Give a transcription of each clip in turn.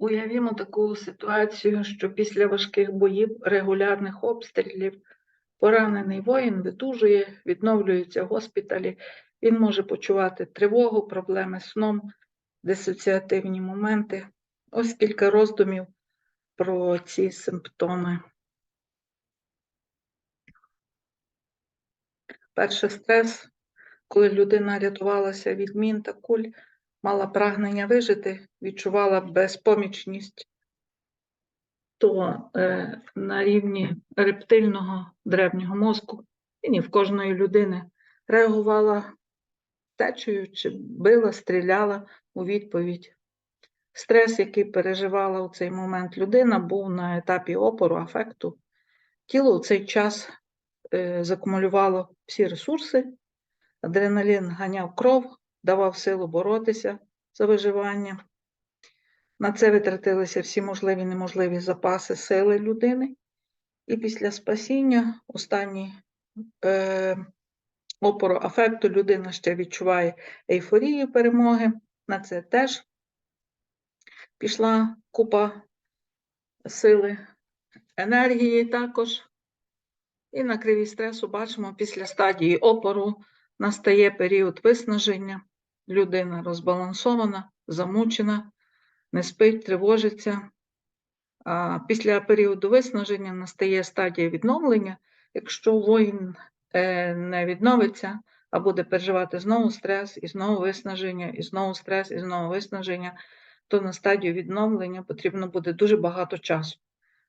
Уявімо таку ситуацію, що після важких боїв, регулярних обстрілів, поранений воїн видужує, відновлюється в госпіталі. Він може почувати тривогу, проблеми з сном, дисоціативні моменти. Ось кілька роздумів про ці симптоми. Перший стрес, коли людина рятувалася від мін та куль, мала прагнення вижити, відчувала безпомічність, то е, на рівні рептильного древнього мозку і ні в кожної людини реагувала течею чи била, стріляла у відповідь. Стрес, який переживала у цей момент людина, був на етапі опору, афекту. Тіло у цей час е, закумулювало всі ресурси, адреналін ганяв кров, давав силу боротися за виживання. На це витратилися всі можливі і неможливі запаси сили людини. І після спасіння, останній е, опору афекту, людина ще відчуває ейфорію перемоги. На це теж пішла купа сили, енергії також. І на кривій стресу бачимо, після стадії опору настає період виснаження, людина розбалансована, замучена, не спить, тривожиться. Після періоду виснаження настає стадія відновлення. Якщо воїн е, не відновиться, а буде переживати знову стрес, і знову виснаження, і знову стрес, і знову виснаження, то на стадію відновлення потрібно буде дуже багато часу.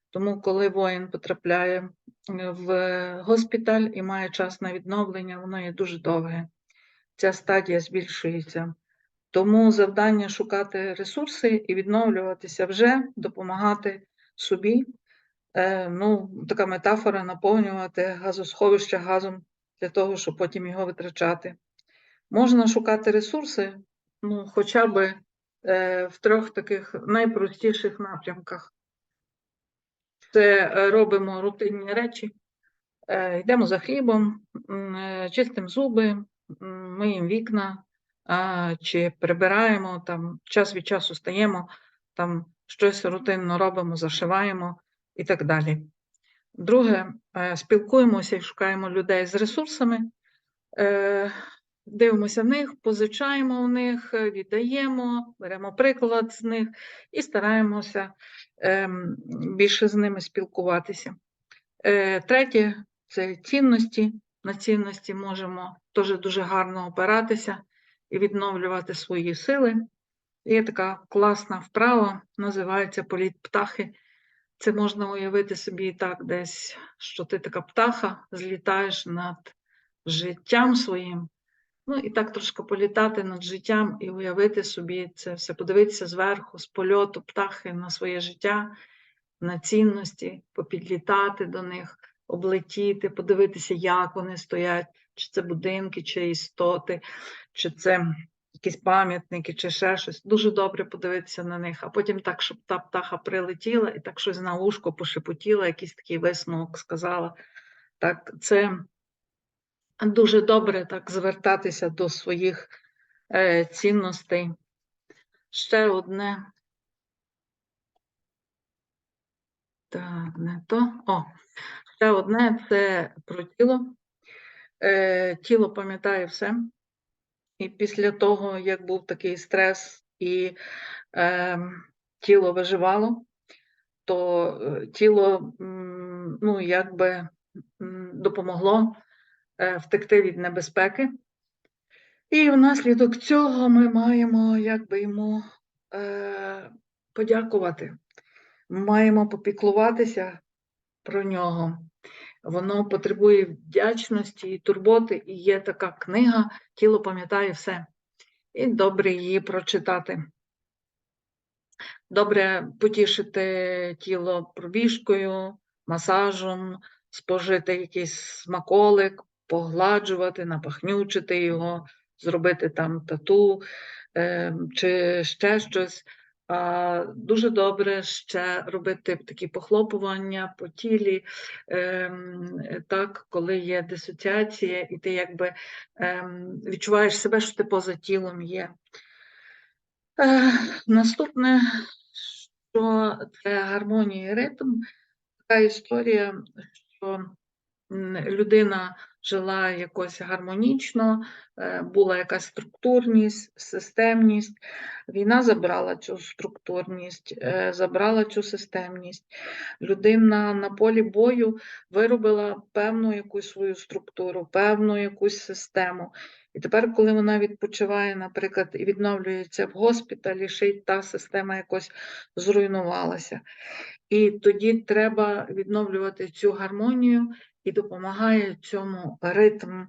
Тому, коли воїн потрапляє в госпіталь і має час на відновлення, воно є дуже довге. Ця стадія збільшується. Тому завдання шукати ресурси і відновлюватися вже, допомагати собі. Е, ну, така метафора наповнювати газосховище газом для того, щоб потім його витрачати. Можна шукати ресурси, ну, хоча б е, в трьох таких найпростіших напрямках. Це е, робимо рутинні речі, е, йдемо за хлібом, е, чистимо зуби, миємо вікна, чи прибираємо, там, час від часу стаємо, там щось рутинно робимо, зашиваємо і так далі. Друге, е, спілкуємося і шукаємо людей з ресурсами, е, дивимося в них, позичаємо у них, віддаємо, беремо приклад з них і стараємося ем, більше з ними спілкуватися. Е, Третє це цінності. На цінності можемо теж дуже гарно опиратися і відновлювати свої сили. Є така класна вправа, називається політ птахи. Це можна уявити собі і так десь, що ти така птаха, злітаєш над життям своїм. Ну і так трошки політати над життям і уявити собі це все, подивитися зверху, з польоту птахи на своє життя, на цінності, попідлітати до них, облетіти, подивитися, як вони стоять, чи це будинки, чи істоти, чи це якісь пам'ятники, чи ще щось. Дуже добре подивитися на них, а потім так, щоб та птаха прилетіла і так щось на ушко пошепотіла, якийсь такий висновок сказала. Так, це дуже добре так звертатися до своїх е, цінностей. Ще одне. Так, не то. О, ще одне це про тіло. Е, тіло пам'ятає все. І після того, як був такий стрес і е, тіло виживало, то е, тіло ну, якби допомогло е, втекти від небезпеки. І внаслідок цього ми маємо якби йому е, подякувати. Маємо попіклуватися про нього. Воно потребує вдячності і турботи, і є така книга Тіло пам'ятає все. І добре її прочитати. Добре потішити тіло пробіжкою, масажем, спожити якийсь смаколик, погладжувати, напахнючити його, зробити там тату е, чи ще щось. Дуже добре ще робити такі похлопування по тілі, ем, так, коли є дисоціація, і ти якби ем, відчуваєш себе, що ти поза тілом є. Е, Наступне, що це гармонія і ритм, така історія, що людина жила якось гармонічно, е, була якась структурність, системність. Війна забрала цю структурність, е, забрала цю системність. Людина на полі бою виробила певну якусь свою структуру, певну якусь систему. І тепер, коли вона відпочиває, наприклад, і відновлюється в госпіталі, ще й та система якось зруйнувалася. І тоді треба відновлювати цю гармонію і допомагає цьому ритм.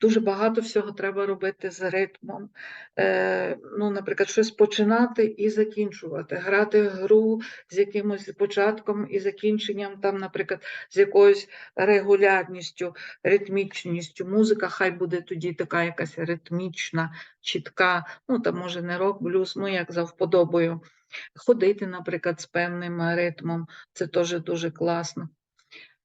Дуже багато всього треба робити з ритмом. Е, ну, наприклад, щось починати і закінчувати, грати гру з якимось початком і закінченням, там, наприклад, з якоюсь регулярністю, ритмічністю. Музика хай буде тоді така якась ритмічна, чітка, ну там може не рок, блюз, ну як за вподобою. Ходити, наприклад, з певним ритмом, це теж дуже класно.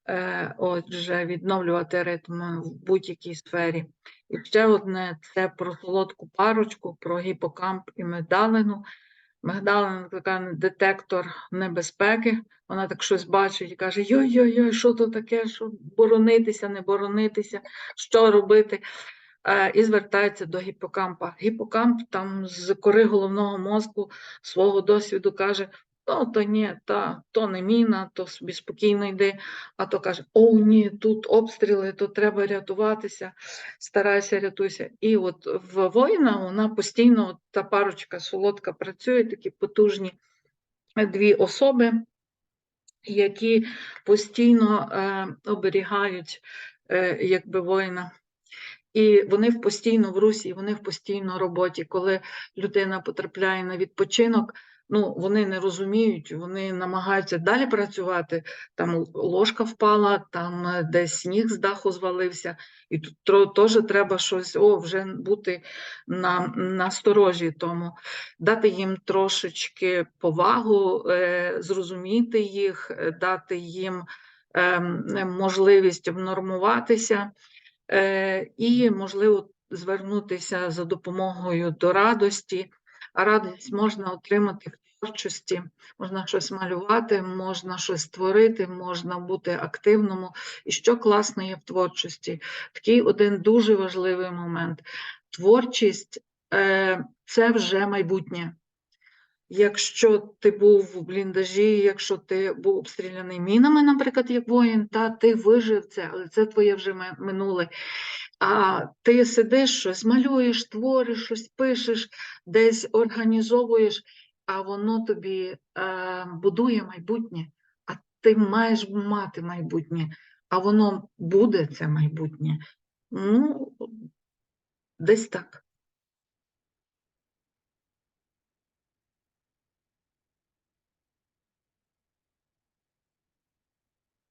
Е, Отже, відновлювати ритм в будь-якій сфері. І ще одне це про солодку парочку, про гіпокамп і мигдалину. Мигдалина така детектор небезпеки. Вона так щось бачить і каже: Йой-йой-йой, що то таке, що боронитися, не боронитися, що робити. Е, І звертається до гіпокампа. Гіпокамп там з кори головного мозку свого досвіду каже: ну, то ні, та, то не міна, то собі спокійно йди. А то каже: О, ні, тут обстріли, то треба рятуватися, старайся, рятуйся. І от в воїна вона постійно, от та парочка солодка працює, такі потужні дві особи, які постійно е, оберігають е, якби воїна. І вони в постійно в русі, вони в постійно роботі. Коли людина потрапляє на відпочинок, ну вони не розуміють, вони намагаються далі працювати. Там ложка впала, там е, десь сніг з даху звалився, і тут теж треба щось о, вже бути на, сторожі тому, дати їм трошечки повагу, е, зрозуміти їх, е, дати їм ем, можливість внормуватися е, і, можливо, звернутися за допомогою до радості. Радість можна отримати в творчості, можна щось малювати, можна щось створити, можна бути активному. І що класно є в творчості? Такий один дуже важливий момент. Творчість е, це вже майбутнє. Якщо ти був в бліндажі, якщо ти був обстріляний мінами, наприклад, як воїн, та ти вижив це, але це твоє вже минуле. А ти сидиш, щось малюєш, твориш, щось пишеш, десь організовуєш, а воно тобі е, будує майбутнє, а ти маєш мати майбутнє, а воно буде це майбутнє. Ну, десь так.